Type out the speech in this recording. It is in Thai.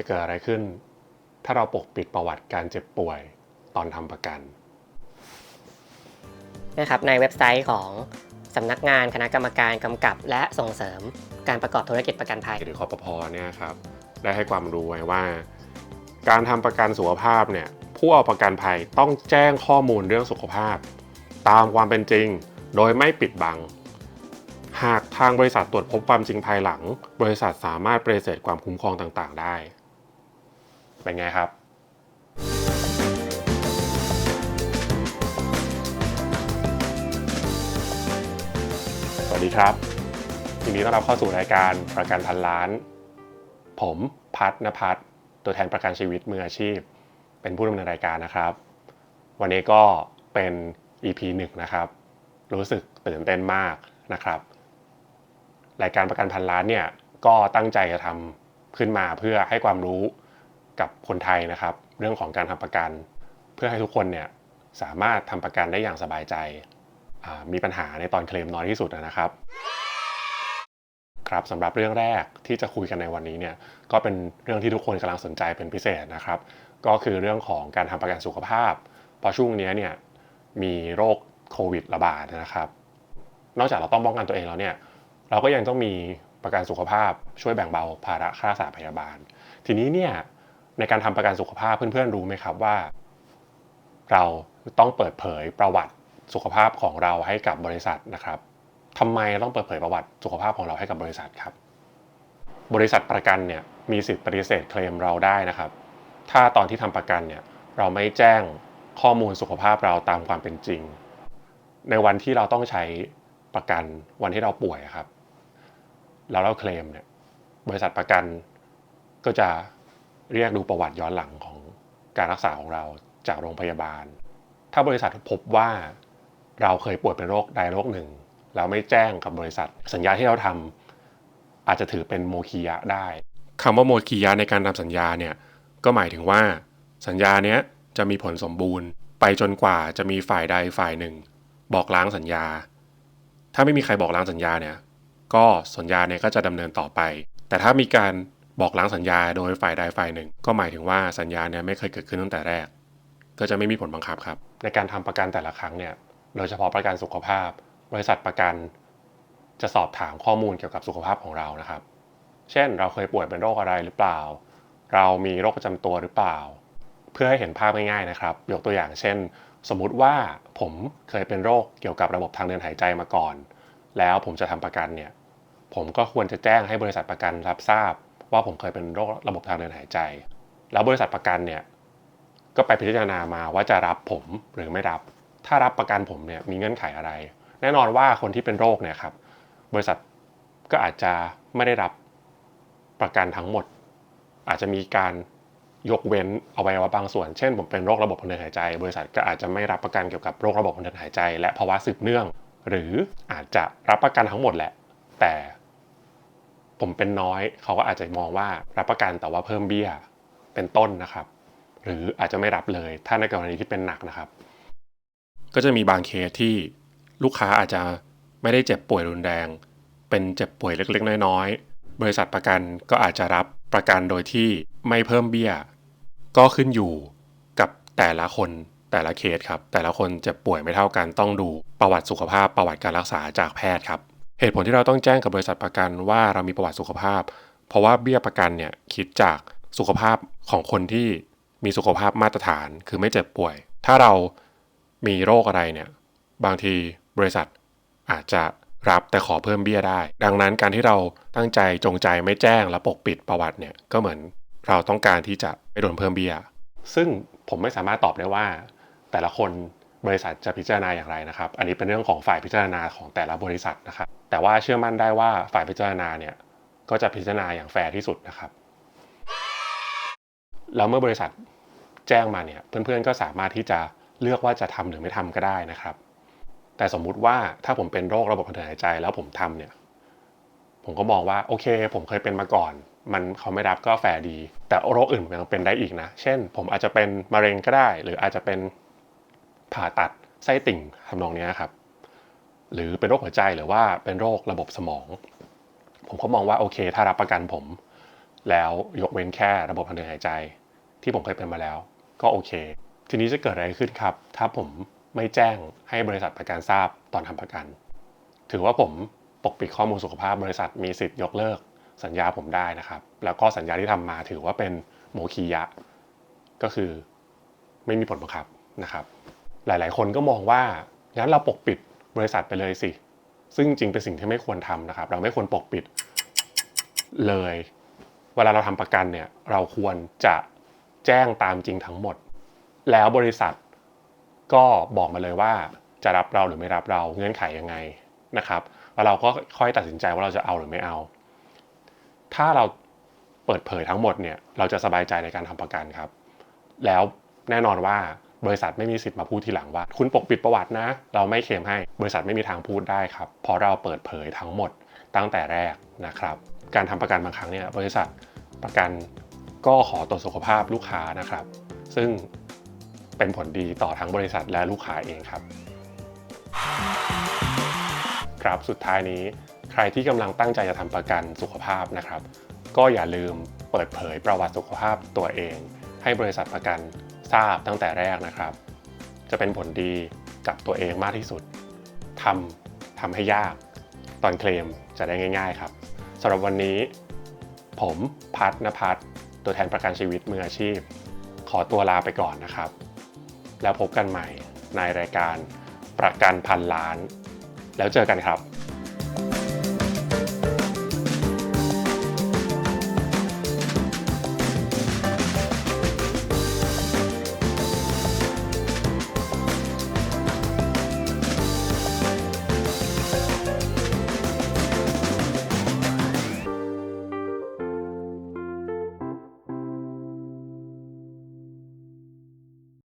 จะเกิดอะไรขึ้น ถ้าเราปกปิดประวัติการเจ็บป่วยตอนทำประกันนะครับในเว็บไซต์ของสำนักงานคณะกรรมการกำกับ และส่งเสริมการประกอบธุรกิจประกันภัย หรือคอปพเนี่ยครับได้ให้ความรู้ไว้ว่า การทำประกันสุขภาพเนี่ยผู้เอาประกันภัยต้องแจ้งข้อมูลเรื่องสุขภาพ ตามความเป็นจริงโดยไม่ปิดบัง หากทางบริษัทตรวจพบความจริงภายหลัง บริษัทสามารถปฏิเสธความคุ้มครองต่าง ๆ ได้ เป็นไงครับ สวัสดีครับยินดีต้อนรับเข้าสู่รายการประกันพันล้าน ผมพัฒนพัฒน์ตัวแทนประกันชีวิตมืออาชีพ เป็นผู้ดำเนินรายการนะครับ วันนี้ก็เป็น EP หนึ่งนะครับ รู้สึกตื่นเต้นมากนะครับ รายการประกันพันล้านเนี่ยก็ตั้งใจจะทำขึ้นมาเพื่อให้ความรู้ กับคนไทยนะครับ เรื่องของการทำประกัน เพื่อให้ทุกคนเนี่ยสามารถทำประกันได้อย่างสบายใจ มีปัญหาในตอนเคลมน้อยที่สุดนะครับ ครับสำหรับเรื่องแรกที่จะคุยกันในวันนี้เนี่ยก็เป็นเรื่องที่ทุกคนกำลังสนใจเป็นพิเศษนะครับ ก็คือเรื่องของการทำประกันสุขภาพ เพราะช่วงนี้เนี่ยมีโรคโควิดระบาดนะครับ นอกจากเราต้องป้องกันตัวเองแล้วเนี่ยเราก็ยังต้องมีประกันสุขภาพช่วยแบ่งเบาภาระค่ารักษาพยาบาล ทีนี้เนี่ย ในการทำประกันสุขภาพเพื่อนๆรู้ไหมครับว่า เราต้องเปิดเผยประวัติสุขภาพของเราให้กับบริษัทนะครับทำไมต้องเปิดเผยประวัติสุขภาพของเราให้กับบริษัทครับ บริษัทประกันเนี่ยมีสิทธิ์ปฏิเสธเคลมเราได้นะครับ ถ้าตอนที่ทำประกันเนี่ยเราไม่แจ้งข้อมูลสุขภาพเราตามความเป็นจริง ในวันที่เราต้องใช้ประกันวันที่เราป่วยครับ แล้วเราเคลมเนี่ยบริษัทประกันก็จะ เรียกดูประวัติย้อนหลังของการรักษาของเราจากโรงพยาบาล ถ้าบริษัทพบว่าเราเคยป่วยเป็นโรคใดโรคหนึ่ง เราไม่แจ้งกับบริษัท สัญญาที่เราทำอาจจะถือเป็นโมคียะได้คำว่าโมคียะในการทำสัญญาเนี่ยก็หมายถึงว่าสัญญาเนี้ยจะมีผลสมบูรณ์ ไปจนกว่าจะมีฝ่ายใดฝ่ายหนึ่ง บอกล้างสัญญา ถ้าไม่มีใครบอกล้างสัญญาเนี่ยก็สัญญาเนี่ยก็จะดำเนินต่อไป แต่ถ้ามีการ บอกล้างสัญญาโดยฝ่ายใดฝ่ายหนึ่ง ก็หมายถึงว่าสัญญาเนี่ยไม่เคยเกิดขึ้นตั้งแต่แรก ก็จะไม่มีผลบังคับครับ ในการทำประกันแต่ละครั้งเนี่ยโดยเฉพาะประกันสุขภาพ บริษัทประกัน จะสอบถามข้อมูลเกี่ยวกับสุขภาพของเรานะครับ เช่น เราเคยป่วยเป็นโรคอะไรหรือเปล่า เรามีโรคประจำตัวหรือเปล่า เพื่อให้เห็นภาพง่ายๆนะครับ ยกตัวอย่างเช่น สมมุติว่าผมเคยเป็นโรคเกี่ยวกับระบบทางเดินหายใจมาก่อน แล้วผมจะทำประกันเนี่ยผมก็ควรจะแจ้งให้บริษัทประกันรับทราบ ว่าผมเคยเป็นโรคระบบทางเดินหายใจ แล้วบริษัทประกันเนี่ยก็ไปพิจารณามาว่าจะรับผมหรือไม่รับ ถ้ารับประกันผมเนี่ยมีเงื่อนไขอะไร แน่นอนว่าคนที่เป็นโรคเนี่ยครับบริษัทก็อาจจะไม่ได้รับประกันทั้งหมด อาจจะมีการยกเว้นเอาไว้ว่าบางส่วน เช่นผมเป็นโรคระบบทางเดินหายใจ บริษัทก็อาจจะไม่รับประกันเกี่ยวกับโรคระบบทางเดินหายใจ และภาวะสืบเนื่อง หรืออาจจะรับประกันทั้งหมดแหละ แต่ ผมเป็นน้อยเขาก็อาจจะมองว่ารับประกันแต่ว่าเพิ่มเบี้ยเป็นต้นนะครับ หรืออาจจะไม่รับเลย ถ้าในกรณีที่เป็นหนักนะครับ ก็จะมีบางเคสที่ลูกค้าอาจจะไม่ได้เจ็บป่วยรุนแรง เป็นเจ็บป่วยเล็กๆ น้อยๆ บริษัทประกันก็อาจจะรับประกันโดยที่ไม่เพิ่มเบี้ย ก็ขึ้นอยู่กับแต่ละคนแต่ละเคสครับ แต่ละคนเจ็บป่วยไม่เท่ากันต้องดูประวัติสุขภาพประวัติการรักษาจากแพทย์ครับ เหตุผลที่เราต้องแจ้งกับบริษัทประกันว่าเรามีประวัติสุขภาพ เพราะว่าเบี้ยประกันเนี่ยคิดจากสุขภาพของคนที่มีสุขภาพมาตรฐานคือไม่เจ็บป่วย ถ้าเรามีโรคอะไรเนี่ยบางทีบริษัทอาจจะรับแต่ขอเพิ่มเบี้ยได้ ดังนั้นการที่เราตั้งใจจงใจไม่แจ้งและปกปิดประวัติเนี่ยก็เหมือนเราต้องการที่จะไม่โดนเพิ่มเบี้ย ซึ่งผมไม่สามารถตอบได้ว่า แต่ละคน บริษัทจะพิจารณาอย่างไรนะครับ อันนี้เป็นเรื่องของฝ่ายพิจารณาของแต่ละบริษัทนะครับ แต่ว่าเชื่อมั่นได้ว่าฝ่ายพิจารณาเนี่ยก็จะพิจารณาอย่างแฟร์ที่สุดนะครับแล้วเมื่อบริษัทแจ้งมาเนี่ยเพื่อนๆก็สามารถที่จะเลือกว่าจะทำหรือไม่ทำก็ได้นะครับ แต่สมมุติว่าถ้าผมเป็นโรคระบบทางเดินหายใจแล้วผมทำเนี่ยผมก็มองว่าโอเค ผมเคยเป็นมาก่อน มันเขาไม่รับก็แฟร์ดี แต่โรคอื่นมันยังเป็นได้อีกนะ เช่น ผมอาจจะเป็นมะเร็งก็ได้ หรืออาจจะเป็น ผ่าตัดไส้ติ่งทำนองนี้ครับ หรือเป็นโรคหัวใจหรือว่าเป็นโรคระบบสมอง ผมก็มองว่าโอเค ถ้ารับประกันผม แล้วยกเว้นแค่ระบบทางเดินหายใจ ที่ผมเคยเป็นมาแล้ว ก็โอเค ทีนี้จะเกิดอะไรขึ้นครับ ถ้าผมไม่แจ้งให้บริษัทประกันทราบตอนทำประกัน ถือว่าผมปกปิดข้อมูลสุขภาพบริษัทมีสิทธิ์ยกเลิกสัญญาผมได้นะครับ แล้วก็สัญญาที่ทำมาถือว่าเป็นโมคียะ ก็คือไม่มีผลบังคับนะครับ หลาย ๆ คนก็มองว่างั้นเราปกปิดบริษัทไปเลยสิ ซึ่งจริงเป็นสิ่งที่ไม่ควรทำนะครับ เราไม่ควรปกปิดเลย เวลาเราทำประกันเนี่ยเราควรจะแจ้งตามจริงทั้งหมด แล้วบริษัทก็บอกมาเลยว่าจะรับเราหรือไม่รับเราเงื่อนไขยังไงนะครับแล้วเราก็ค่อยตัดสินใจว่าเราจะเอาหรือไม่เอา ถ้าเราเปิดเผยทั้งหมดเนี่ยเราจะสบายใจในการทำประกันครับ แล้วแน่นอนว่า บริษัทไม่มีสิทธิ์มาพูดทีหลังว่า คุณปกปิดประวัตินะ เราไม่เคลมให้บริษัทไม่มีทางพูดได้ครับเพราะเราเปิดเผยทั้งหมดตั้งแต่แรกนะครับ การทำประกันบางครั้งเนี่ยบริษัทประกันก็ขอตรวจสุขภาพลูกค้านะครับ ซึ่งเป็นผลดีต่อทั้งบริษัทและลูกค้าเองครับ ครับสุดท้ายนี้ใครที่กำลังตั้งใจจะทำประกันสุขภาพนะครับ ก็อย่าลืมเปิดเผยประวัติสุขภาพตัวเอง ให้บริษัทประกัน ทราบตั้งแต่แรกนะครับ จะเป็นผลดีกับตัวเองมากที่สุดทำทำให้ยากตอนเคลมจะได้ง่าย ๆครับสำหรับวันนี้ ผมพัฒนพัฒตัวแทนประกันชีวิตมืออาชีพ ขอตัวลาไปก่อนนะครับ แล้วพบกันใหม่ในรายการประกันพันล้าน แล้วเจอกันครับ